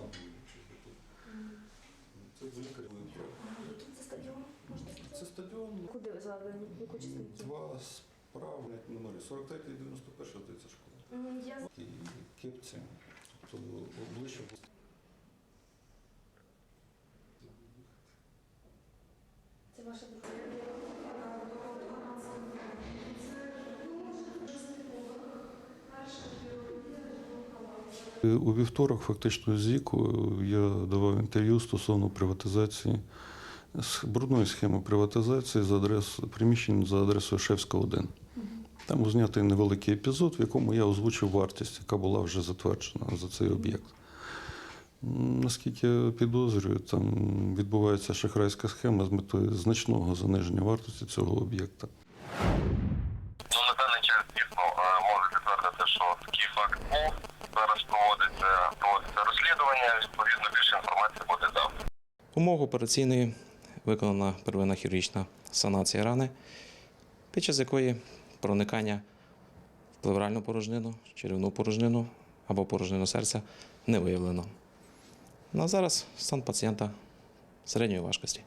сам. Це лікар вибрав. Це стадіон, можна сказати? Це стадіон Куди ви? В яку частину? два справи на номері 43 і 91 здається школа. Я І кепці, тобто обличчя. це ваша друга. У вівторок, фактично, з ЗІКу я давав інтерв'ю стосовно приватизації, брудної схеми приватизації за адрес, приміщень за адресою Шевська 1. Там був знятий невеликий епізод, в якому я озвучив вартість, яка була вже затверджена за цей об'єкт. Наскільки я підозрюю, там відбувається шахрайська схема з метою значного заниження вартості цього об'єкта. Ну, на даний час дійсно е, можу підтвердити, що такий факт був. Розслідування, відповідно більше інформації буде завтра. Умов операційної виконана первинна хірургічна санація рани, під час якої проникання в плевральну порожнину, черевну порожнину або порожнину серця не виявлено. На зараз стан пацієнта середньої важкості.